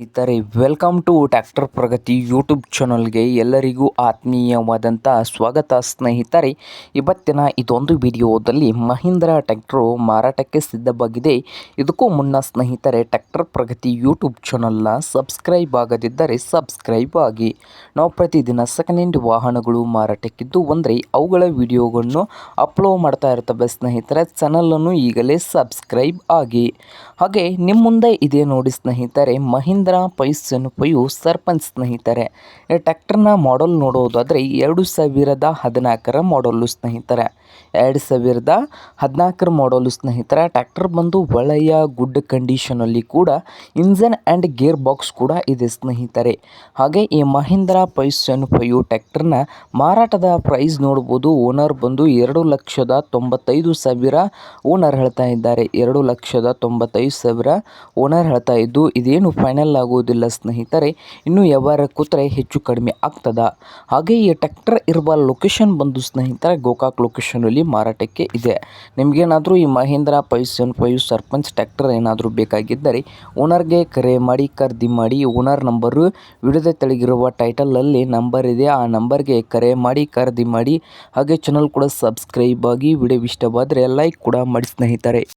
ಸ್ನೇಹಿತರೆ welcome to tractor Pragati YouTube ಚಾನಲ್ಗೆ ಎಲ್ಲರಿಗೂ ಆತ್ಮೀಯವಾದಂಥ ಸ್ವಾಗತ ಸ್ನೇಹಿತರೆ. ಇವತ್ತಿನ ಇದೊಂದು ವಿಡಿಯೋದಲ್ಲಿ ಮಹೀಂದ್ರ ಟ್ಯಾಕ್ಟ್ರು ಮಾರಾಟಕ್ಕೆ ಸಿದ್ಧವಾಗಿದೆ. ಇದಕ್ಕೂ ಮುನ್ನ ಸ್ನೇಹಿತರೆ ಟ್ಯಾಕ್ಟರ್ ಪ್ರಗತಿ ಯೂಟ್ಯೂಬ್ ಚಾನಲ್ನ ಸಬ್ಸ್ಕ್ರೈಬ್ ಆಗದಿದ್ದರೆ ಸಬ್ಸ್ಕ್ರೈಬ್ ಆಗಿ. ನಾವು ಪ್ರತಿದಿನ ಸೆಕೆಂಡ್ ಹ್ಯಾಂಡ್ ವಾಹನಗಳು ಮಾರಾಟಕ್ಕಿದ್ದು ಅಂದರೆ ಅವುಗಳ ವಿಡಿಯೋಗಳನ್ನು ಅಪ್ಲೋಡ್ ಮಾಡ್ತಾ ಇರ್ತವೆ ಸ್ನೇಹಿತರೆ ಚಾನಲನ್ನು ಈಗಲೇ ಸಬ್ಸ್ಕ್ರೈಬ್ ಆಗಿ. ಹಾಗೆ ನಿಮ್ಮ ಮುಂದೆ ಇದೆ ನೋಡಿ ಸ್ನೇಹಿತರೆ, ಮಹೀಂದ್ರ ಪೈಸನ್ ಪೈಯು ಸರ್ಪಂಚ್ ಸ್ನೇಹಿತರೆ. ಈ ಟ್ರ್ಯಾಕ್ಟರ್ನ ಮಾಡಲ್ ನೋಡೋದಾದರೆ ಎರಡು ಸಾವಿರದ ಹದಿನಾಲ್ಕರ ಮಾಡಲ್ಲು ಸ್ನೇಹಿತರೆ. ಎರಡು ಸಾವಿರದ ಹದಿನಾಲ್ಕರ ಮಾಡಲು ಸ್ನೇಹಿತರೆ ಟ್ಯಾಕ್ಟರ್ ಬಂದು ಒಳ್ಳೆಯ ಗುಡ್ ಕಂಡೀಷನಲ್ಲಿ ಕೂಡ ಇಂಜನ್ ಆ್ಯಂಡ್ ಗೇರ್ ಬಾಕ್ಸ್ ಕೂಡ ಇದೆ ಸ್ನೇಹಿತರೆ. ಹಾಗೆ ಈ ಮಹೀಂದ್ರ ಪೈಸನ್ ಪೈಯು ಟ್ರ್ಯಾಕ್ಟರ್ನ ಮಾರಾಟದ ಪ್ರೈಸ್ ನೋಡ್ಬೋದು ಓನರ್ ಬಂದು ಎರಡು ಲಕ್ಷದ ತೊಂಬತ್ತೈದು ಸಾವಿರ ಓನರ್ ಹೇಳ್ತಾ ಇದ್ದಾರೆ. ಎರಡು ಲಕ್ಷದ ತೊಂಬತ್ತೈದು ಸಾವಿರ ಓನರ್ ಹೇಳ್ತಾ ಇದ್ದು, ಇದೇನು ಫೈನಲ್ ಆಗುವುದಿಲ್ಲ ಸ್ನೇಹಿತರೆ. ಇನ್ನು ವ್ಯವಹಾರ ಕೂತ್ರೆ ಹೆಚ್ಚು ಕಡಿಮೆ ಆಗ್ತದ. ಹಾಗೆ ಈ ಟ್ರ್ಯಾಕ್ಟರ್ ಇರುವ ಲೊಕೇಶನ್ ಬಂದು ಸ್ನೇಹಿತರೆ, ಗೋಕಾಕ್ ಲೊಕೇಶನಲ್ಲಿ ಮಾರಾಟಕ್ಕೆ ಇದೆ. ನಿಮಗೇನಾದರೂ ಈ ಮಹೇಂದ್ರ ಪೈಸನ್ ಫೈವ್ ಸರ್ಪಂಚ್ ಟ್ರ್ಯಾಕ್ಟರ್ ಏನಾದರೂ ಬೇಕಾಗಿದ್ದರೆ ಓನರ್ಗೆ ಕರೆ ಮಾಡಿ, ಖರೀದಿ ಮಾಡಿ, ಓನರ್ ನಂಬರು ವಿಡಿಯೋದ ತೆಳಗಿರುವ ಟೈಟಲಲ್ಲಿ ನಂಬರ್ ಇದೆ. ಆ ನಂಬರ್ಗೆ ಕರೆ ಮಾಡಿ, ಖರೀದಿ ಮಾಡಿ, ಹಾಗೆ ಚಾನಲ್ ಕೂಡ ಸಬ್ಸ್ಕ್ರೈಬ್ ಆಗಿ ವಿಡಿಯೋ ಇಷ್ಟವಾದರೆ ಲೈಕ್ ಕೂಡ ಮಾಡಿ ಸ್ನೇಹಿತರೆ.